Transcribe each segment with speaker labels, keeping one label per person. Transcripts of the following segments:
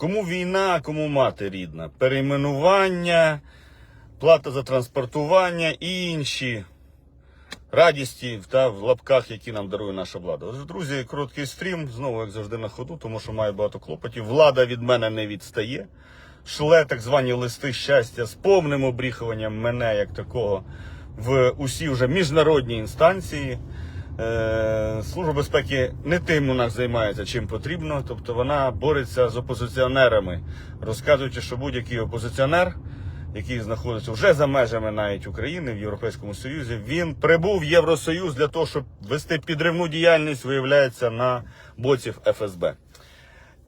Speaker 1: Кому війна, кому мати рідна. Перейменування, плата за транспортування і інші радісті та в лапках, які нам дарує наша влада. Отже, друзі, короткий стрім, знову як завжди на ходу, тому що маю багато клопотів. Влада від мене не відстає. Шле так звані листи щастя з повним обріхуванням мене як такого в усі вже міжнародні інстанції. Е, Служба безпеки не тим у нас займається чим потрібно, тобто вона бореться з опозиціонерами, розказуючи, що будь-який опозиціонер, який знаходиться вже за межами навіть України в Європейському Союзі, він прибув в Євросоюз для того, щоб вести підривну діяльність, виявляється на боці ФСБ.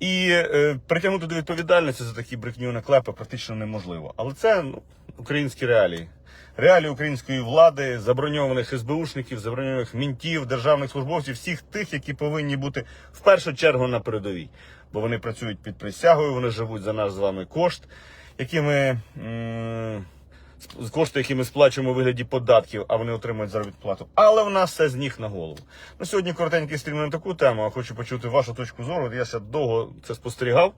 Speaker 1: І е, притягнути до відповідальності за такі брехню наклепи практично неможливо. Але це ну, українські реалії. Реалії української влади, заброньованих СБУшників, заброньованих мінтів, державних службовців, всіх тих, які повинні бути в першу чергу на передовій. Бо вони працюють під присягою, вони живуть за наш з вами кошт, які ми. м, кошти, які ми сплачуємо у вигляді податків, а вони отримують заробітну плату. Але в нас все з ніг на голову. Ну, сьогодні коротенький стрім на таку тему. а Хочу почути вашу точку зору. Я ще довго це спостерігав,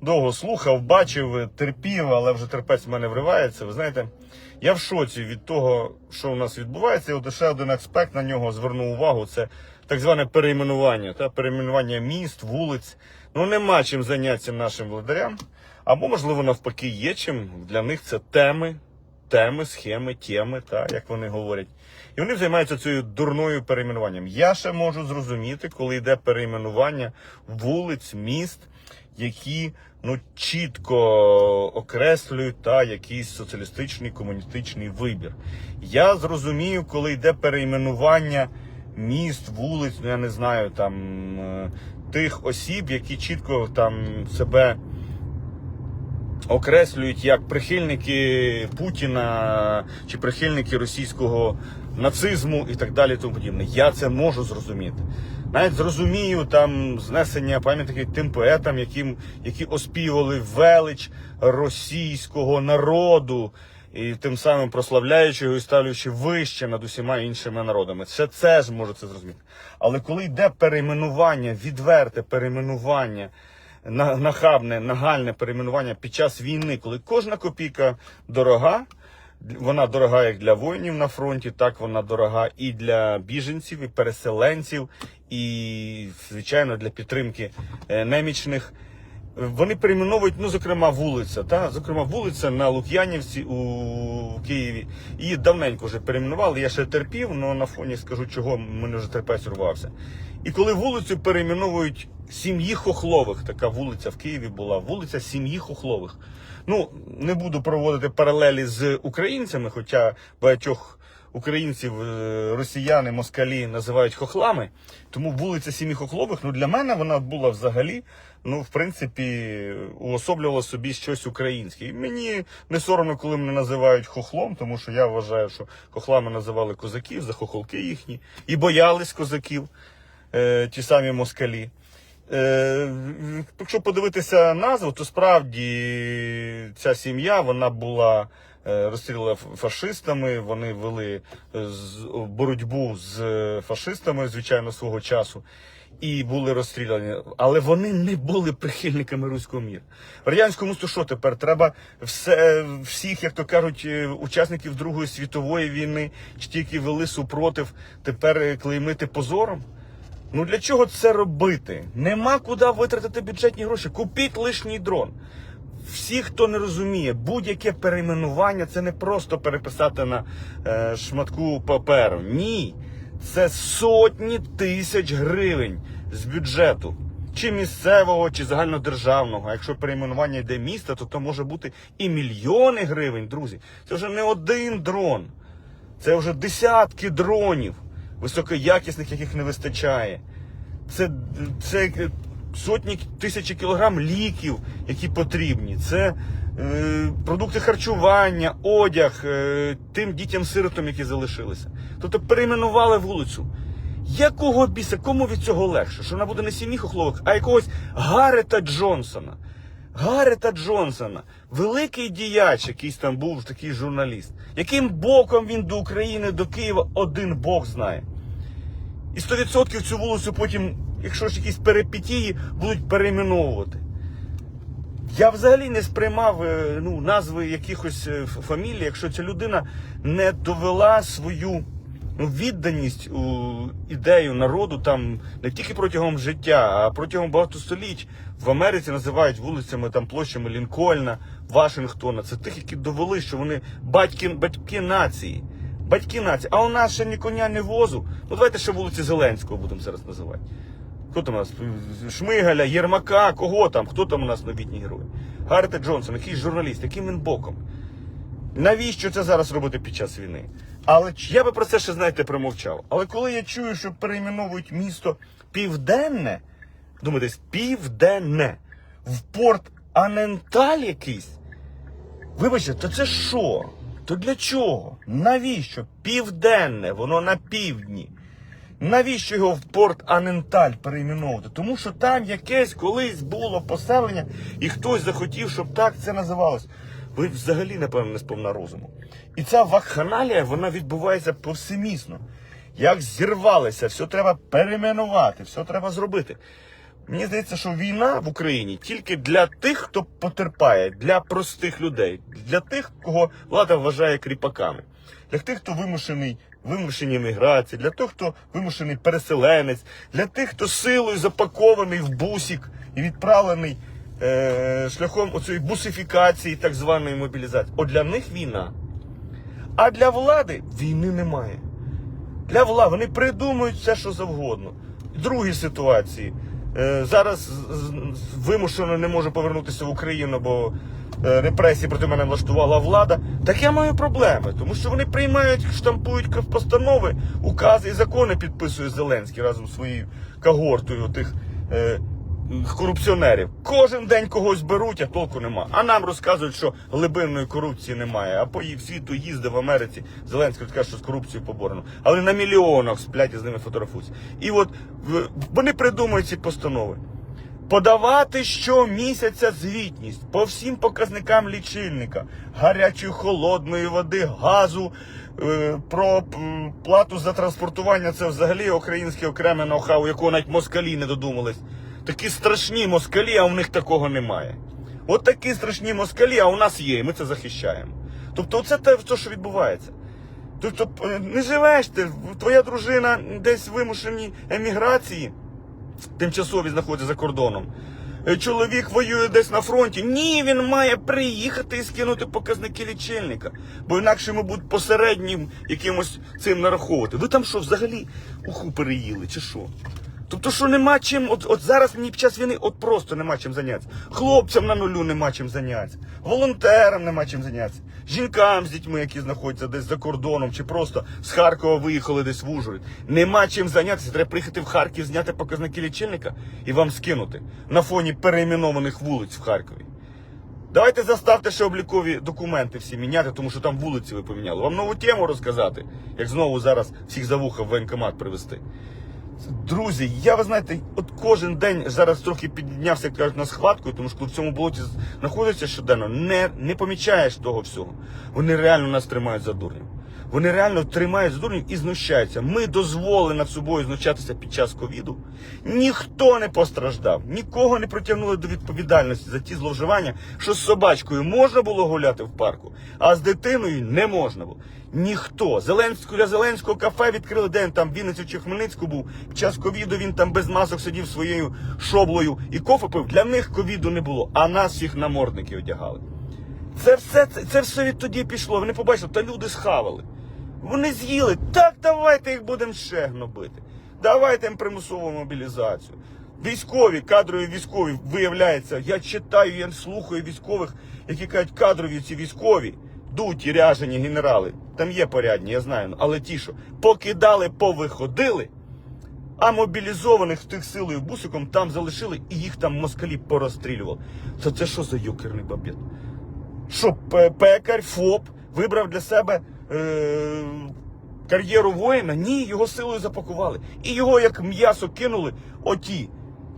Speaker 1: довго слухав, бачив, терпів, але вже терпець в мене вривається. Ви знаєте, я в шоці від того, що у нас відбувається. І от ще один аспект на нього звернув увагу. Це так зване перейменування, та перейменування міст, вулиць. Ну нема чим зайнятися нашим владарям. Або, можливо, навпаки, є чим. Для них це теми, теми, схеми, теми, та, як вони говорять. І вони займаються цією дурною перейменуванням. Я ще можу зрозуміти, коли йде перейменування вулиць, міст, які ну, чітко окреслюють та, якийсь соціалістичний комуністичний вибір. Я зрозумію, коли йде перейменування міст, вулиць, ну я не знаю, там е, тих осіб, які чітко там себе окреслюють як прихильники Путіна чи прихильники російського нацизму і так далі. Тому подібне. Я це можу зрозуміти. Навіть зрозумію там знесення пам'ятників тим поетам, яким, які оспівували велич російського народу. І тим самим прославляючи його і ставлячи вище над усіма іншими народами. Це це ж можу це зрозуміти. Але коли йде перейменування, відверте перейменування, на- нахабне, нагальне перейменування під час війни, коли кожна копійка дорога, вона дорога як для воїнів на фронті, так вона дорога і для біженців, і переселенців, і, звичайно, для підтримки е, немічних. Вони перейменовують, ну, зокрема, вулиця, та? зокрема, вулиця на Лук'янівці у Києві. Її давненько вже перейменували. Я ще терпів, але на фоні скажу, чого мене вже терпець урвався. І коли вулицю перейменовують сім'ї Хохлових, така вулиця в Києві була, вулиця сім'ї Хохлових. Ну, не буду проводити паралелі з українцями, хоча багатьох українців е, росіяни, москалі називають хохлами. Тому вулиця Сім'ї Хохлових, ну для мене вона була взагалі, ну, в принципі, уособлювала собі щось українське. І мені не соромно, коли мене називають хохлом, тому що я вважаю, що хохлами називали козаків за хохолки їхні, і боялись козаків, е, ті самі москалі. Е, якщо подивитися назву, то справді ця сім'я вона була е, розстріляна ф- фашистами. Вони вели е, боротьбу з е, фашистами, звичайно, свого часу. І були розстріляні, але вони не були прихильниками руського міра. Радянському то що тепер? Треба все, всіх, як то кажуть, учасників Другої світової війни, чи ті, які вели супротив, тепер клеймити позором. Ну для чого це робити? Нема куди витратити бюджетні гроші. Купіть лишній дрон. Всі, хто не розуміє, будь-яке перейменування це не просто переписати на е, шматку паперу. Ні. Це сотні тисяч гривень з бюджету. Чи місцевого, чи загальнодержавного. А якщо перейменування йде міста, то це може бути і мільйони гривень, друзі. Це вже не один дрон. Це вже десятки дронів, високоякісних, яких не вистачає. Це, це сотні тисячі кілограм ліків, які потрібні. Це е, продукти харчування, одяг е, тим дітям-сиротам, які залишилися. Тобто перейменували вулицю. Якого біса, кому від цього легше? Що вона буде не сім'ї Хохлових, а якогось Гарета Джонсона. Гарета Джонсона, великий діяч, якийсь там був такий журналіст. Яким боком він до України, до Києва, один Бог знає. І 100% цю вулицю потім, якщо ж якісь перипетії, будуть перейменовувати. Я взагалі не сприймав е, ну, назви якихось е, фамілій, якщо ця людина не довела свою ну, відданість у ідею народу там не тільки протягом життя, а протягом багато століть. В Америці називають вулицями там площами Лінкольна, Вашингтона. Це тих, які довели, що вони батьки, батьки нації. Батьки нації. А у нас ще ні коня, ні возу. Ну давайте ще вулиці Зеленського будемо зараз називати. Хто там у нас? Шмигаля, Єрмака, кого там? Хто там у нас новітній герой? Гаррета Джонсон, якийсь журналіст, яким він боком. Навіщо це зараз робити під час війни? Але я би про це ще, знаєте, промовчав. Але коли я чую, що перейменовують місто Південне, думаю, десь Південне, в порт Аненталь якийсь. Вибачте, то це що? То для чого? Навіщо? Південне, воно на півдні. Навіщо його в порт Аненталь перейменовувати? Тому що там якесь колись було поселення, і хтось захотів, щоб так це називалось. Ви взагалі, напевно, не сповна розуму. І ця вакханалія, вона відбувається повсемісно. Як зірвалися, все треба перейменувати, все треба зробити. Мені здається, що війна в Україні тільки для тих, хто потерпає, для простих людей, для тих, кого влада вважає кріпаками, для тих, хто вимушений вимушені міграції, для тих, хто вимушений переселенець, для тих, хто силою запакований в бусик і відправлений е, шляхом оцієї бусифікації, так званої мобілізації. От для них війна. А для влади війни немає. Для влади вони придумують все, що завгодно. Другі ситуації. Е, зараз вимушено не можу повернутися в Україну, бо репресії проти мене влаштувала влада. Так я маю проблеми, тому що вони приймають, штампують постанови, укази і закони підписує Зеленський разом з своєю когортою тих е, корупціонерів. Кожен день когось беруть, а толку нема. А нам розказують, що глибинної корупції немає. А по світу їздив в Америці. Зеленський каже, що з корупцією поборено. Але на мільйонах сплять з ними фотографуються. І от вони придумують ці постанови. Подавати щомісяця звітність по всім показникам лічильника, гарячої, холодної води, газу, е, про плату за транспортування. Це взагалі українське окреме ноу-хау, якого навіть москалі не додумались. Такі страшні москалі, а у них такого немає. От такі страшні москалі, а у нас є, і ми це захищаємо. Тобто, це те, те, що відбувається. Тобто, е, не живеш ти, твоя дружина десь в вимушеній еміграції тимчасові знаходиться за кордоном. Е, Чоловік воює десь на фронті. Ні, він має приїхати і скинути показники лічильника. Бо інакше йому будуть посереднім якимось цим нараховувати. Ви там що, взагалі уху переїли, чи що? Тобто, що нема чим, от, от зараз мені під час війни от просто нема чим зайнятися. Хлопцям на нулю нема чим зайнятися, волонтерам нема чим зайнятися, жінкам з дітьми, які знаходяться десь за кордоном, чи просто з Харкова виїхали десь в Ужгород. Нема чим зайнятися. Треба приїхати в Харків, зняти показники лічильника і вам скинути на фоні перейменованих вулиць в Харкові. Давайте заставте ще облікові документи всі міняти, тому що там вулиці ви поміняли. Вам нову тему розказати, як знову зараз всіх за вуха в воєнкомат привезти. Друзі, я ви знаєте, от кожен день зараз трохи піднявся, як кажуть, на схватку, тому що коли в цьому болоті знаходиться щоденно, не, не помічаєш того всього. Вони реально нас тримають за дурнів. Вони реально тримають за і знущаються. Ми дозволили над собою знущатися під час ковіду. Ніхто не постраждав, нікого не притягнули до відповідальності за ті зловживання, що з собачкою можна було гуляти в парку, а з дитиною не можна було. Ніхто. Зеленського для Зеленського кафе відкрили день там в Вінниці чи Хмельницьку був. Під час ковіду він там без масок сидів своєю шоблою і кофе пив. Для них ковіду не було, а нас всіх намордники одягали. Це все, це, це все відтоді пішло. Вони побачили, та люди схавали. Вони з'їли. Так давайте їх будемо ще гнобити. Давайте їм примусову мобілізацію. Військові, кадрові військові, виявляється, я читаю, я слухаю військових, які кажуть, кадрові ці військові, дуті, ряжені генерали. Там є порядні, я знаю, але ті, що покидали, повиходили, а мобілізованих тих силою бусиком там залишили і їх там москалі порозстрілювали. Це це що за юкерний бабет? Що пекар, ФОП вибрав для себе е- кар'єру воїна? Ні, його силою запакували. І його як м'ясо кинули оті,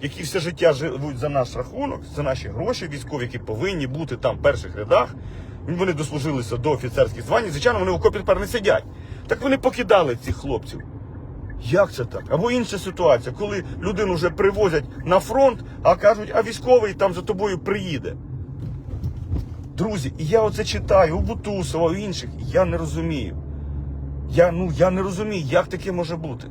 Speaker 1: які все життя живуть за наш рахунок, за наші гроші, військові, які повинні бути там в перших рядах. Вони дослужилися до офіцерських звань. Звичайно, вони в окопі тепер не сидять. Так вони покидали цих хлопців. Як це так? Або інша ситуація, коли людину вже привозять на фронт, а кажуть, а військовий там за тобою приїде. Друзі, і я оце читаю у Бутусова, у інших, і я не розумію. Я, ну, я не розумію, як таке може бути.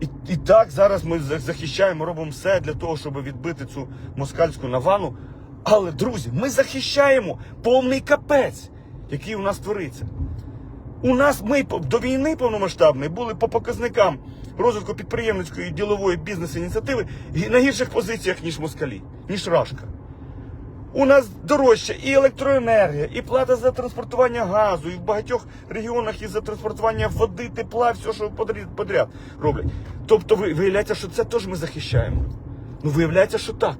Speaker 1: І, і так зараз ми захищаємо, робимо все для того, щоб відбити цю москальську навану. Але, друзі, ми захищаємо повний капець, який у нас твориться. У нас ми до війни повномасштабної були по показникам розвитку підприємницької ділової бізнес-ініціативи на гірших позиціях, ніж москалі, ніж Рашка. У нас дорожче і електроенергія, і плата за транспортування газу, і в багатьох регіонах і за транспортування води, тепла, все, що подряд, роблять. Тобто ви- виявляється, що це теж ми захищаємо. Ну, виявляється, що так.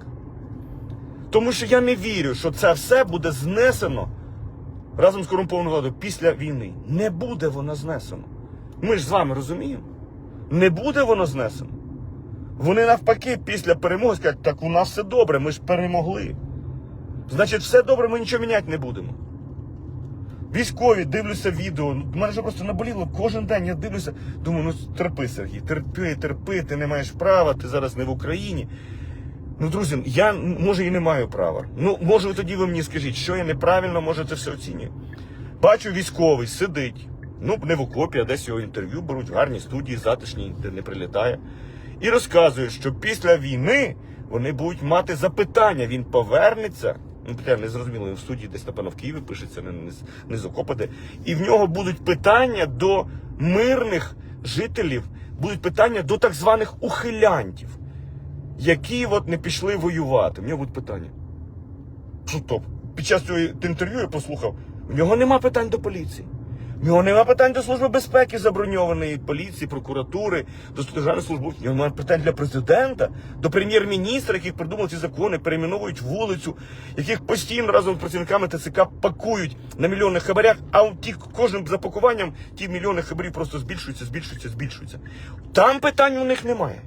Speaker 1: Тому що я не вірю, що це все буде знесено разом з корумпованою владою після війни. Не буде воно знесено. Ми ж з вами розуміємо. Не буде воно знесено. Вони навпаки після перемоги скажуть, так у нас все добре, ми ж перемогли. Значить, все добре, ми нічого міняти не будемо. Військові, дивлюся відео. Ну, мене вже просто наболіло кожен день. Я дивлюся, думаю, ну терпи, Сергій, терпи, терпи, ти не маєш права, ти зараз не в Україні. Ну, друзі, я може і не маю права. Ну, може, тоді ви мені скажіть, що я неправильно, може, це все оцінюю. Бачу, військовий сидить. Ну, не в окопі, а десь його інтерв'ю беруть в гарній студії, затишній, де не прилітає. І розказує, що після війни вони будуть мати запитання. Він повернеться. Ну, я не зрозуміло, він в студії десь, напевно, в Києві пишеться, не, не, не з. І в нього будуть питання до мирних жителів, будуть питання до так званих ухилянтів, які от не пішли воювати. В нього будуть питання. Що? Під час цього інтерв'ю я послухав, в нього нема питань до поліції. В нього нема питань до Служби безпеки заброньованої поліції, прокуратури, до державної служби. В нього немає питань для президента, до прем'єр-міністра, яких придумали ці закони, перейменовують вулицю, яких постійно разом з працівниками ТЦК пакують на мільйонних хабарях, а у ті, кожним запакуванням ті мільйони хабарів просто збільшуються, збільшуються, збільшуються. Там питань у них немає.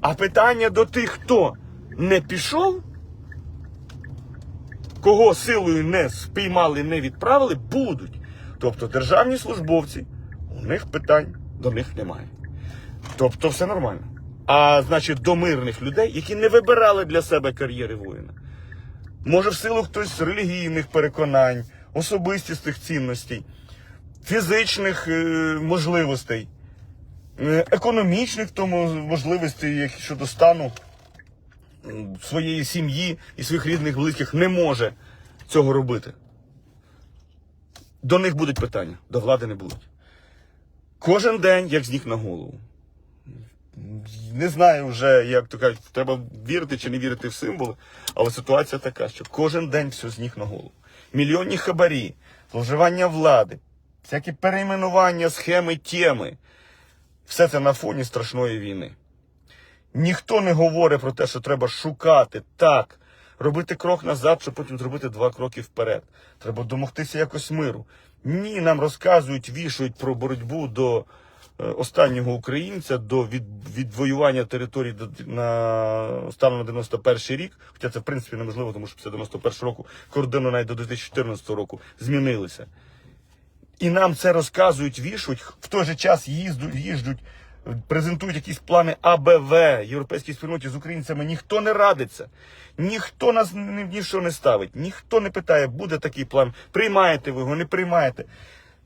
Speaker 1: А питання до тих, хто не пішов, кого силою не спіймали, не відправили, будуть. Тобто державні службовці, у них питань до них немає. Тобто все нормально. А значить, до мирних людей, які не вибирали для себе кар'єри воїна. Може, в силу хтось релігійних переконань, особистістих цінностей, фізичних е, можливостей, е, економічних тому можливостей, як щодо стану своєї сім'ї і своїх рідних близьких не може цього робити. До них будуть питання, до влади не будуть. Кожен день як з ніг на голову. Не знаю вже, як то кажуть, треба вірити чи не вірити в символи, але ситуація така, що кожен день все з ніг на голову. Мільйонні хабарі, зловживання влади, всякі перейменування, схеми, теми. Все це на фоні страшної війни. Ніхто не говорить про те, що треба шукати так, робити крок назад, щоб потім зробити два кроки вперед. Треба домогтися якось миру. Ні, нам розказують, вішають про боротьбу до е, останнього українця, до від, відвоювання територій на станом на 91 рік. Хоча це в принципі неможливо, тому що після 91 року кордони навіть до 2014 року змінилися. І нам це розказують, вішують, в той же час їздуть, їжджуть, презентують якісь плани АБВ, європейській спільноті з українцями. Ніхто не радиться, ніхто нас ні, ні що не ставить, ніхто не питає, буде такий план, приймаєте ви його, не приймаєте.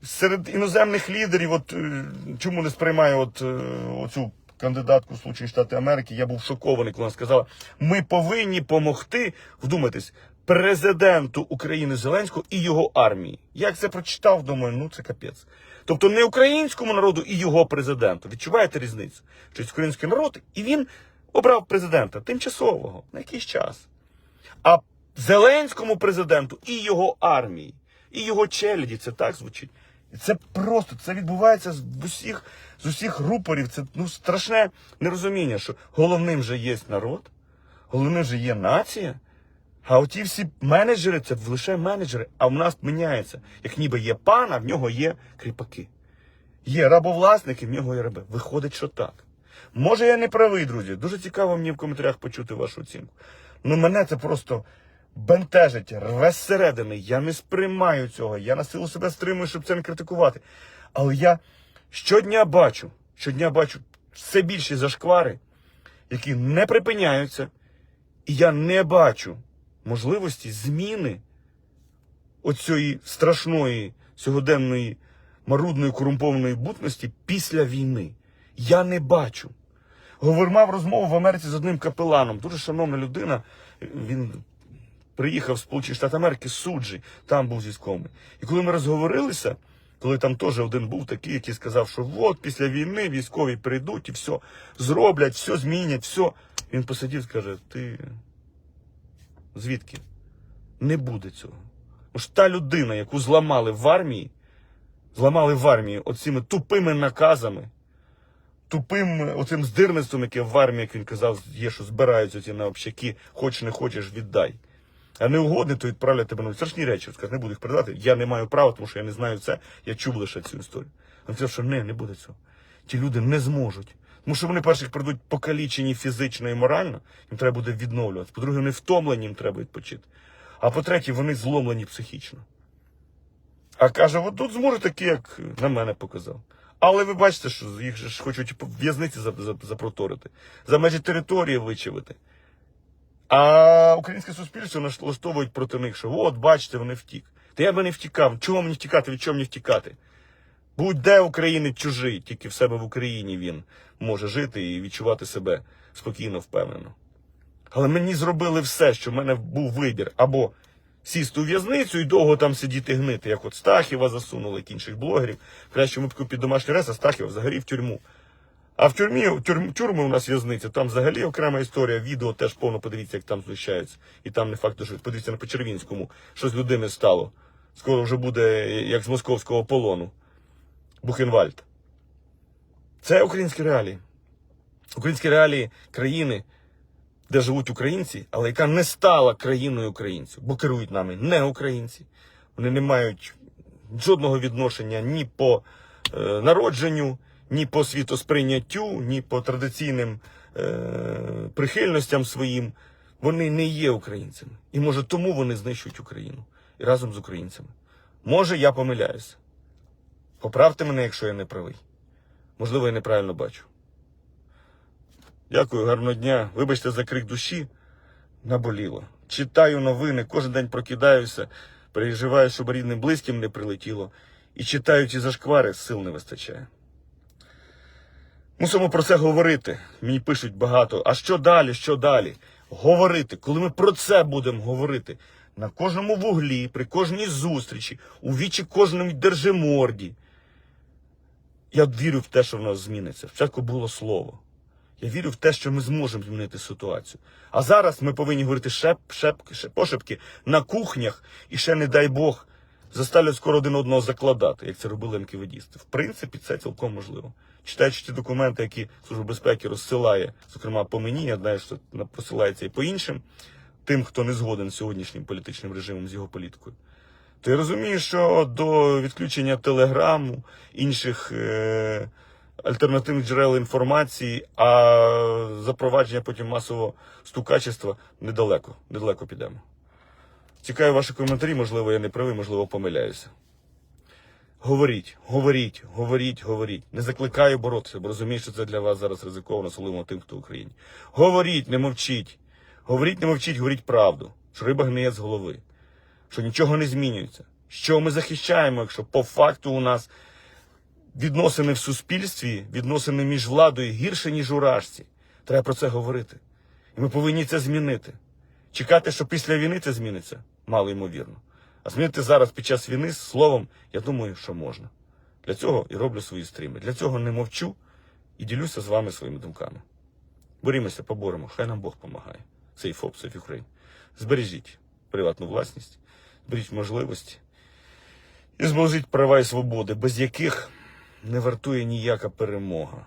Speaker 1: Серед іноземних лідерів, от е, чому не сприймає от, е, оцю кандидатку в Сполучені Штати Америки, я був шокований, коли вона сказала, ми повинні помогти, вдумайтесь, президенту України Зеленського і його армії. Як це прочитав, думаю, ну це капець. Тобто не українському народу і його президенту. Відчуваєте різницю? Що український народ, і він обрав президента тимчасового на якийсь час. А Зеленському президенту і його армії, і його челяді, це так звучить. Це просто це відбувається з усіх, з усіх рупорів. Це ну страшне нерозуміння, що головним же є народ, головним же є нація. А оті всі менеджери це лише менеджери, а в нас міняється. Як ніби є пан, а в нього є кріпаки. Є рабовласники, в нього є раби. Виходить, що так. Може, я не правий, друзі. Дуже цікаво мені в коментарях почути вашу оцінку. Ну мене це просто бентежить, рве зсередини. Я не сприймаю цього. Я на силу себе стримую, щоб це не критикувати. Але я щодня бачу, щодня бачу все більші зашквари, які не припиняються. І я не бачу можливості зміни оцієї страшної сьогоденної марудної корумпованої бутності після війни. Я не бачу. Говор, мав розмову в Америці з одним капеланом. Дуже шановна людина. Він приїхав в Сполучені Штати Америки суджі, там був військовий. І коли ми розговорилися, коли там теж один був такий, який сказав, що от після війни військові прийдуть і все зроблять, все змінять, все. Він посидів і скаже: ти звідки? Не буде цього. Що та людина, яку зламали в армії, зламали в армії оцими тупими наказами, тупим оцим здирництвом, яке в армії, як він казав, є, що збираються ці на общаки, хочеш не хочеш, віддай. А не угодне, то відправлять тебе на страшні речі. Скажуть, не буду їх передати. Я не маю права, тому що я не знаю це. Я чув лише цю історію. Він сказав, що не, не буде цього. Ті люди не зможуть. Тому що вони, перших прийдуть покалічені фізично і морально, їм треба буде відновлюватися. По-друге, вони втомлені, їм треба відпочити. А по-третє, вони зломлені психічно. А каже, от тут зможуть такі, як на мене показав. Але ви бачите, що їх ж хочуть в'язниці за- за- запроторити, за межі території вичавити. А українське суспільство налаштовують проти них, що от, бачите, вони втік. Та я би не втікав. Чого мені втікати? Від чого мені втікати? Будь-де українець чужий, тільки в себе в Україні він може жити і відчувати себе спокійно, впевнено. Але мені зробили все, що в мене був вибір. Або сісти у в'язницю і довго там сидіти гнити, як от Стахіва засунули, як інших блогерів. В кращому випадку під домашній арест, а Стахіва взагалі в тюрму. А в тюрмі, тюрм, тюрми у нас в'язниця, там взагалі окрема історія. Відео теж повно подивіться, як там знущаються. І там не факт, що подивіться на Почервінському, що з людини стало. Скоро вже буде як з московського полону. Бухенвальд. Це українські реалії. Українські реалії країни, де живуть українці, але яка не стала країною українців, бо керують нами не українці. Вони не мають жодного відношення ні по е, народженню, ні по світосприйняттю, ні по традиційним е, прихильностям своїм. Вони не є українцями. І може тому вони знищують Україну і разом з українцями. Може, я помиляюся. Поправте мене, якщо я не правий. Можливо, я неправильно бачу. Дякую, гарного дня. Вибачте за крик душі. Наболіло. Читаю новини, кожен день прокидаюся, переживаю, щоб рідним близьким не прилетіло. І читаю ці зашквари, сил не вистачає. Мусимо про це говорити. Мені пишуть багато. А що далі? Що далі? Говорити. Коли ми про це будемо говорити на кожному вуглі, при кожній зустрічі, у вічі кожному держиморді. Я вірю в те, що в нас зміниться. Спочатку було слово. Я вірю в те, що ми зможемо змінити ситуацію. А зараз ми повинні говорити шеп, шеп, шеп, пошепки на кухнях і ще, не дай Бог, заставлять скоро один одного закладати, як це робили НКВДісти. В принципі, це цілком можливо. Читаючи ті документи, які Служба безпеки розсилає, зокрема по мені, я знаю, що посилається і по іншим, тим, хто не згоден з сьогоднішнім політичним режимом, з його політикою. То я розумію, що до відключення телеграму, інших е- альтернативних джерел інформації, а запровадження потім масового стукачества недалеко, недалеко підемо. Цікаві ваші коментарі, можливо, я не правий, можливо, помиляюся. Говоріть, говоріть, говоріть, говоріть. Не закликаю боротися, бо розумію, що це для вас зараз ризиковано, особливо тим, хто в Україні. Говоріть, не мовчіть. Говоріть, не мовчіть, говоріть правду, що риба гниє з голови, що нічого не змінюється. Що ми захищаємо, якщо по факту у нас відносини в суспільстві, відносини між владою гірше, ніж у Рашці. Треба про це говорити. І ми повинні це змінити. Чекати, що після війни це зміниться, мало ймовірно. А змінити зараз під час війни словом, я думаю, що можна. Для цього і роблю свої стріми. Для цього не мовчу і ділюся з вами своїми думками. Борімося, поборемо, хай нам Бог допомагає. Цей ФОП, Safe Ukraine. Збережіть приватну власність, збережіть можливості і зможіть права і свободи, без яких не вартує ніяка перемога,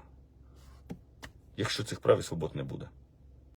Speaker 1: якщо цих прав і свобод не буде.